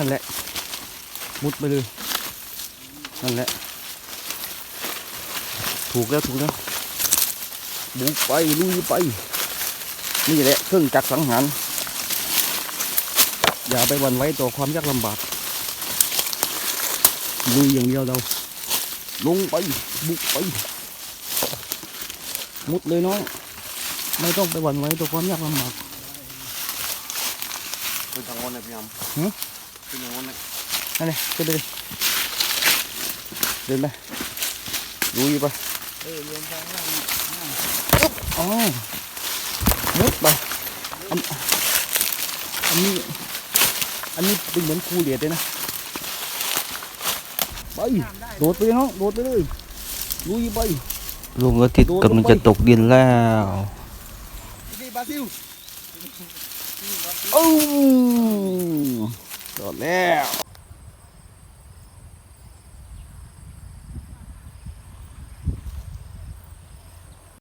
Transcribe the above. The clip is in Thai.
นั่นแหละ มุดไปเลย นั่นแหละ ถูกแล้วถูกแล้วบุกไปลุยไป นี่แหละเครื่องจักรสังหาร อย่าไปหวันไหว้ต่อความยากลำบากลุยอย่างเดียวเราลงไปบุกไป มุดเลยน้องไม่ต้องไปหวั่นไหวต่อความยากลำบากเป็นทางวนเลยพี่ยหือำ เป็นทางวนเลยนั่นเลยขึ้นไปเลยเดินไปลุยไปเออเรียนทางล่างอ๋อมุดไปอันอันนี้อันนี้เป็นเหมือนคูเหลียดเลยนะไปโดดไปเลยน้องโดดไปเลยลุยไปลุงอาทิตย์กำลังจะตกดินแล้วนี่บราซิลโอ้ จอดแล้ว